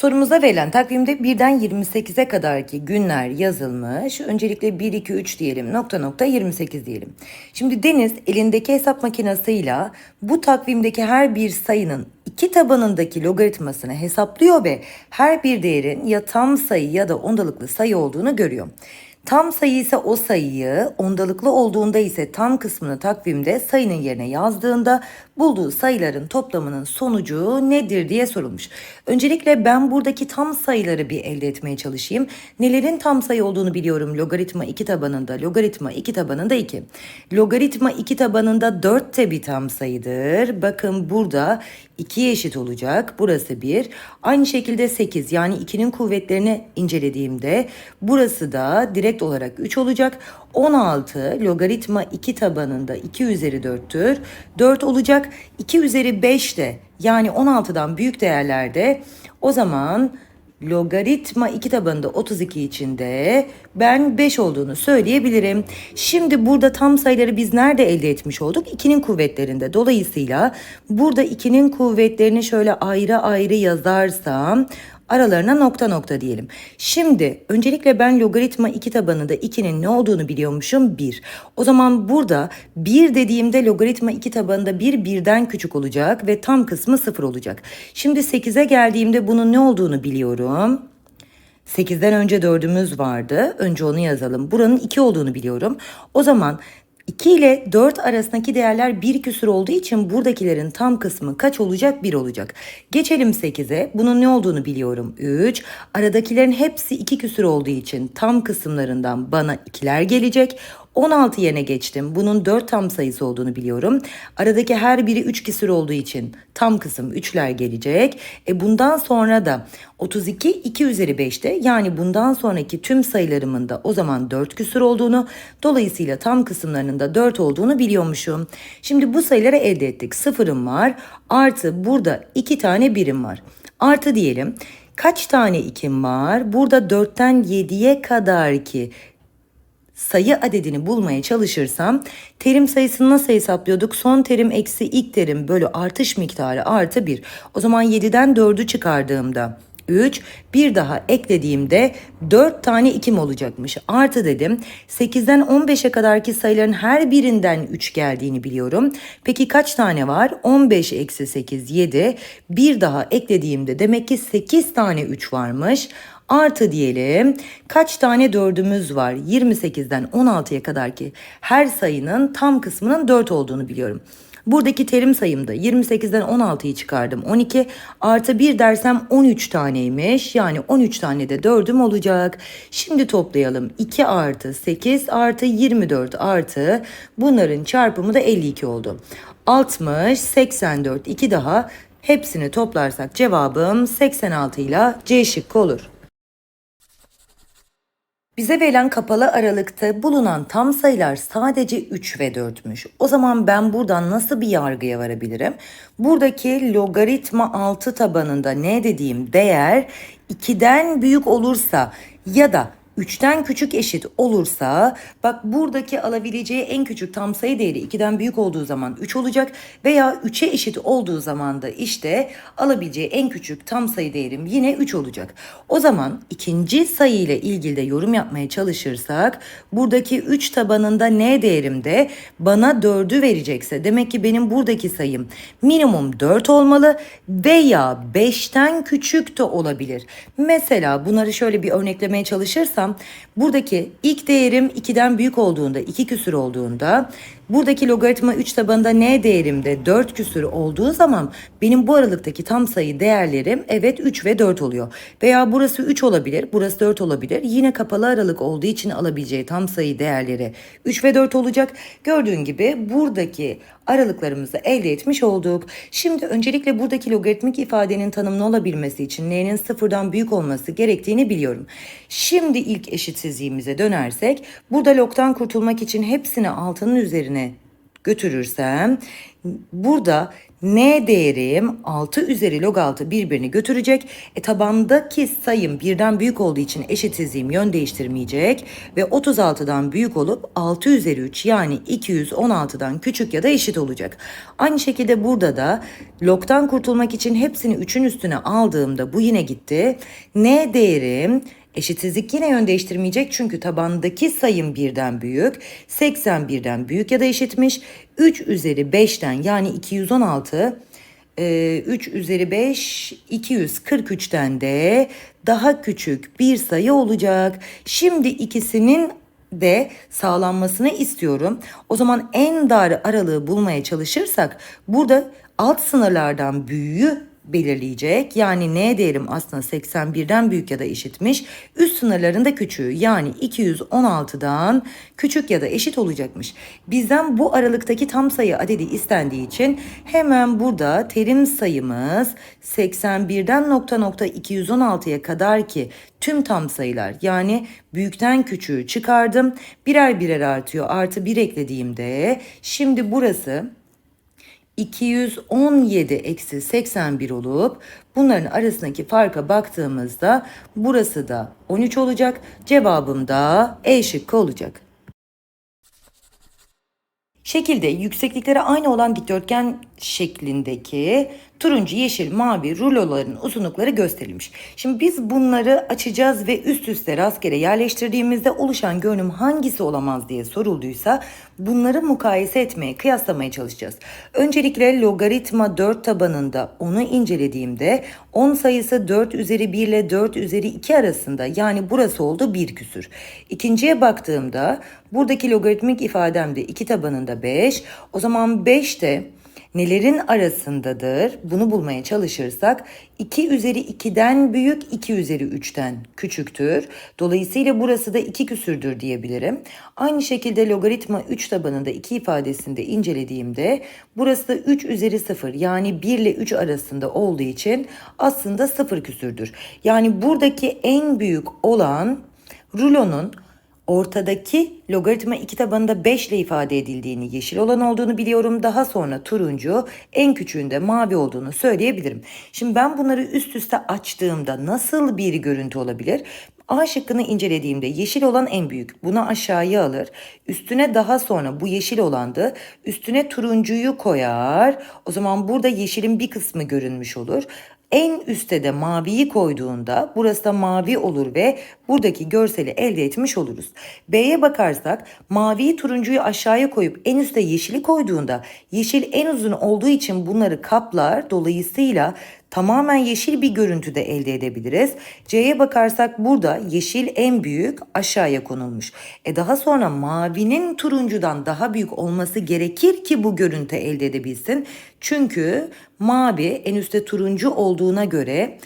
Sorumuza verilen takvimde birden 28'e kadarki günler yazılmış. Öncelikle 1, 2, 3 diyelim nokta nokta 28 diyelim. Şimdi Deniz elindeki hesap makinesiyle bu takvimdeki her bir sayının iki tabanındaki logaritmasını hesaplıyor ve her bir değerin ya tam sayı ya da ondalıklı sayı olduğunu görüyor. Tam sayı ise o sayıyı, ondalıklı olduğunda ise tam kısmını takvimde sayının yerine yazdığında bulduğu sayıların toplamının sonucu nedir diye sorulmuş. Öncelikle ben buradaki tam sayıları bir elde etmeye çalışayım. Nelerin tam sayı olduğunu biliyorum. Logaritma 2 tabanında, logaritma 2 tabanında 2. Logaritma 2 tabanında 4 de bir tam sayıdır. Bakın burada 2'ye eşit olacak. Burası 1. Aynı şekilde 8 yani 2'nin kuvvetlerini incelediğimde burası da direkt olarak 3 olacak. 16 logaritma 2 tabanında 2 üzeri 4'tür. 4 olacak. 2 üzeri 5 de yani 16'dan büyük değerlerde o zaman logaritma 2 tabanında 32 içinde ben 5 olduğunu söyleyebilirim. Şimdi burada tam sayıları biz nerede elde etmiş olduk? 2'nin kuvvetlerinde. Dolayısıyla burada 2'nin kuvvetlerini şöyle ayrı ayrı yazarsam aralarına nokta nokta diyelim. Şimdi öncelikle ben logaritma 2 tabanında 2'nin ne olduğunu biliyormuşum 1. O zaman burada 1 dediğimde logaritma 2 tabanında 1 birden küçük olacak ve tam kısmı 0 olacak. Şimdi 8'e geldiğimde bunun ne olduğunu biliyorum. 8'den önce 4'ümüz vardı. Önce onu yazalım. Buranın 2 olduğunu biliyorum. O zaman 2 ile 4 arasındaki değerler 1 küsur olduğu için buradakilerin tam kısmı kaç olacak? 1 olacak. Geçelim 8'e. Bunun ne olduğunu biliyorum. 3. Aradakilerin hepsi 2 küsur olduğu için tam kısımlarından bana 2'ler gelecek. 16 yerine geçtim. Bunun 4 tam sayısı olduğunu biliyorum. Aradaki her biri 3 küsur olduğu için tam kısım 3'ler gelecek. E bundan sonra da 32 2 üzeri 5'te yani bundan sonraki tüm sayılarımın da o zaman 4 küsur olduğunu dolayısıyla tam kısımlarının da 4 olduğunu biliyormuşum. Şimdi bu sayıları elde ettik. Sıfırım var artı burada 2 tane birim var. Artı diyelim kaç tane 2'm var? Burada 4'ten 7'ye kadar ki sayı adedini bulmaya çalışırsam terim sayısını nasıl hesaplıyorduk? Son terim eksi ilk terim bölü artış miktarı artı 1. O zaman 7'den 4'ü çıkardığımda 3 bir daha eklediğimde 4 tane 2'm olacakmış. Artı dedim 8'den 15'e kadarki sayıların her birinden 3 geldiğini biliyorum. Peki kaç tane var? 15 eksi 8 7. Bir daha eklediğimde demek ki 8 tane 3 varmış. Artı diyelim kaç tane dördümüz var? 28'den 16'ya kadar ki her sayının tam kısmının 4 olduğunu biliyorum. Buradaki terim sayımda 28'den 16'yı çıkardım 12 artı 1 dersem 13 taneymiş yani 13 tane de 4'üm olacak. Şimdi toplayalım 2 artı 8 artı 24 artı bunların çarpımı da 52 oldu. 60 84 2 daha hepsini toplarsak cevabım 86 ile C şıkkı olur. Bize verilen kapalı aralıkta bulunan tam sayılar sadece 3 ve 4'müş. O zaman ben buradan nasıl bir yargıya varabilirim? Buradaki logaritma 6 tabanında ne dediğim değer 2'den büyük olursa ya da 3'ten küçük eşit olursa bak buradaki alabileceği en küçük tam sayı değeri 2'den büyük olduğu zaman 3 olacak veya 3'e eşit olduğu zaman da işte alabileceği en küçük tam sayı değerim yine 3 olacak. O zaman ikinci sayı ile ilgili de yorum yapmaya çalışırsak buradaki 3 tabanında n değerimde bana 4'ü verecekse demek ki benim buradaki sayım minimum 4 olmalı veya 5'ten küçük de olabilir. Mesela bunları şöyle bir örneklemeye çalışırsam buradaki ilk değerim 2'den büyük olduğunda 2 küsür olduğunda buradaki logaritma 3 tabanında n değerimde 4 küsür olduğu zaman benim bu aralıktaki tam sayı değerlerim evet 3 ve 4 oluyor. Veya burası 3 olabilir, burası 4 olabilir. Yine kapalı aralık olduğu için alabileceği tam sayı değerleri 3 ve 4 olacak. Gördüğün gibi buradaki aralıklarımızı elde etmiş olduk. Şimdi öncelikle buradaki logaritmik ifadenin tanımlı olabilmesi için n'nin sıfırdan büyük olması gerektiğini biliyorum. Şimdi ilk eşitsizliğimize dönersek burada log'dan kurtulmak için hepsini altının üzerine götürürsem burada n değerim 6 üzeri log 6 birbirini götürecek. E tabandaki sayım birden büyük olduğu için eşitsizliğim yön değiştirmeyecek. Ve 36'dan büyük olup 6 üzeri 3 yani 216'dan küçük ya da eşit olacak. Aynı şekilde burada da log'dan kurtulmak için hepsini 3'ün üstüne aldığımda bu yine gitti. n değerim Eşitsizlik yine yön değiştirmeyecek çünkü tabandaki sayım birden büyük. 81'den büyük ya da eşitmiş. 3 üzeri 5'ten yani 216 3 e, üzeri 5 243'ten de daha küçük bir sayı olacak. Şimdi ikisinin de sağlanmasını istiyorum. O zaman en dar aralığı bulmaya çalışırsak burada alt sınırlardan büyüğü belirleyecek. Yani n değerim aslında 81'den büyük ya da eşitmiş. Üst sınırlarında küçüğü yani 216'dan küçük ya da eşit olacakmış. Bizden bu aralıktaki tam sayı adedi istendiği için hemen burada terim sayımız 81'den nokta nokta 216'ya kadar ki tüm tam sayılar yani büyükten küçüğü çıkardım. Birer birer artıyor. Artı 1 eklediğimde şimdi burası 217 eksi 81 olup bunların arasındaki farka baktığımızda burası da 13 olacak. Cevabım da E şıkkı olacak. Şekilde yükseklikleri aynı olan dikdörtgen şeklindeki turuncu, yeşil, mavi ruloların uzunlukları gösterilmiş. Şimdi biz bunları açacağız ve üst üste rastgele yerleştirdiğimizde oluşan görünüm hangisi olamaz diye sorulduysa bunları mukayese etmeye, kıyaslamaya çalışacağız. Öncelikle logaritma 4 tabanında onu incelediğimde 10 sayısı 4 üzeri 1 ile 4 üzeri 2 arasında yani burası oldu 1 küsür. İkinciye baktığımda buradaki logaritmik ifademde 2 tabanında 5 o zaman 5 de nelerin arasındadır? Bunu bulmaya çalışırsak 2 üzeri 2'den büyük 2 üzeri 3'ten küçüktür. Dolayısıyla burası da 2 küsürdür diyebilirim. Aynı şekilde logaritma 3 tabanında 2 ifadesinde incelediğimde burası da 3 üzeri 0 yani 1 ile 3 arasında olduğu için aslında 0 küsürdür. Yani buradaki en büyük olan rulonun ortadaki logaritma iki tabanında 5 ile ifade edildiğini, yeşil olan olduğunu biliyorum. Daha sonra turuncu, en küçüğünde mavi olduğunu söyleyebilirim. Şimdi ben bunları üst üste açtığımda nasıl bir görüntü olabilir? A şıkkını incelediğimde yeşil olan en büyük. Bunu aşağıya alır. Üstüne daha sonra bu yeşil olandı. Üstüne turuncuyu koyar. O zaman burada yeşilin bir kısmı görünmüş olur. En üstte de maviyi koyduğunda burası da mavi olur ve buradaki görseli elde etmiş oluruz. B'ye bakarsak maviyi turuncuyu aşağıya koyup en üstte yeşili koyduğunda yeşil en uzun olduğu için bunları kaplar. Dolayısıyla tamamen yeşil bir görüntü de elde edebiliriz. C'ye bakarsak burada yeşil en büyük aşağıya konulmuş. E daha sonra mavinin turuncudan daha büyük olması gerekir ki bu görüntü elde edebilsin. Çünkü mavi en üstte turuncu olduğuna göre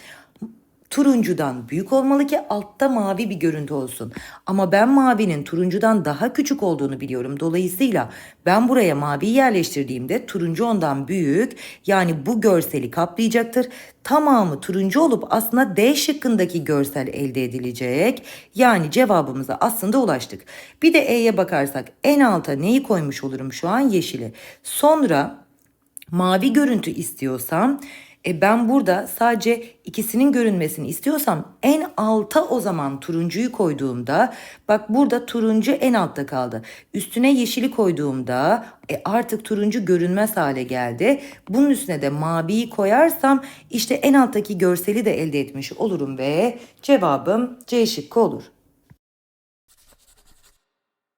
turuncudan büyük olmalı ki altta mavi bir görüntü olsun. Ama ben mavinin turuncudan daha küçük olduğunu biliyorum. Dolayısıyla ben buraya mavi yerleştirdiğimde turuncu ondan büyük yani bu görseli kaplayacaktır. Tamamı turuncu olup aslında D şıkkındaki görsel elde edilecek. Yani cevabımıza aslında ulaştık. Bir de E'ye bakarsak en alta neyi koymuş olurum şu an? Yeşili. Sonra mavi görüntü istiyorsam e ben burada sadece ikisinin görünmesini istiyorsam en alta o zaman turuncuyu koyduğumda bak burada turuncu en altta kaldı. Üstüne yeşili koyduğumda e artık turuncu görünmez hale geldi. Bunun üstüne de maviyi koyarsam işte en alttaki görseli de elde etmiş olurum ve cevabım C şıkkı olur.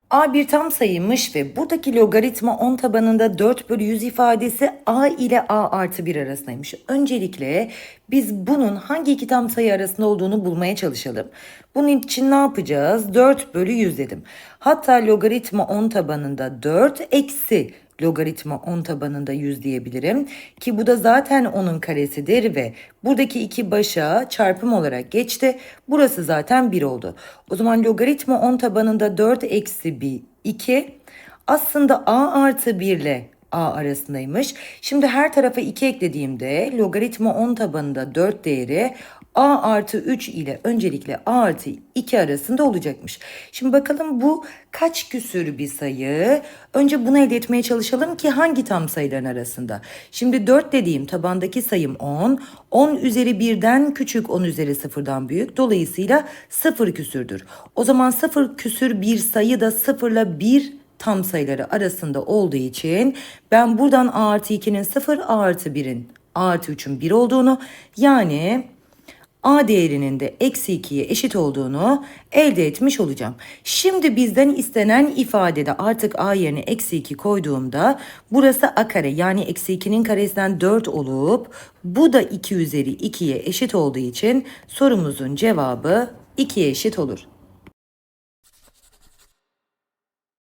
A bir tam sayıymış ve buradaki logaritma 10 tabanında 4 bölü 100 ifadesi A ile A artı 1 arasındaymış. Öncelikle biz bunun hangi iki tam sayı arasında olduğunu bulmaya çalışalım. Bunun için ne yapacağız? 4 bölü 100 dedim. Hatta logaritma 10 tabanında 4 eksi logaritma 10 tabanında 100 diyebilirim. Ki bu da zaten onun karesidir ve buradaki iki başa çarpım olarak geçti. Burası zaten 1 oldu. O zaman logaritma 10 tabanında 4 eksi 1 2 aslında a artı 1 ile a arasındaymış. Şimdi her tarafa 2 eklediğimde logaritma 10 tabanında 4 değeri a artı 3 ile öncelikle a artı 2 arasında olacakmış. Şimdi bakalım bu kaç küsür bir sayı? Önce bunu elde etmeye çalışalım ki hangi tam sayıların arasında? Şimdi 4 dediğim tabandaki sayım 10. 10 üzeri 1'den küçük 10 üzeri 0'dan büyük. Dolayısıyla 0 küsürdür. O zaman 0 küsür bir sayı da 0 ile 1 tam sayıları arasında olduğu için ben buradan a artı 2'nin 0, a artı 1'in a artı 3'ün 1 olduğunu yani a değerinin de eksi 2'ye eşit olduğunu elde etmiş olacağım. Şimdi bizden istenen ifadede artık a yerine eksi 2 koyduğumda burası a kare yani eksi 2'nin karesinden 4 olup bu da 2 üzeri 2'ye eşit olduğu için sorumuzun cevabı 2'ye eşit olur.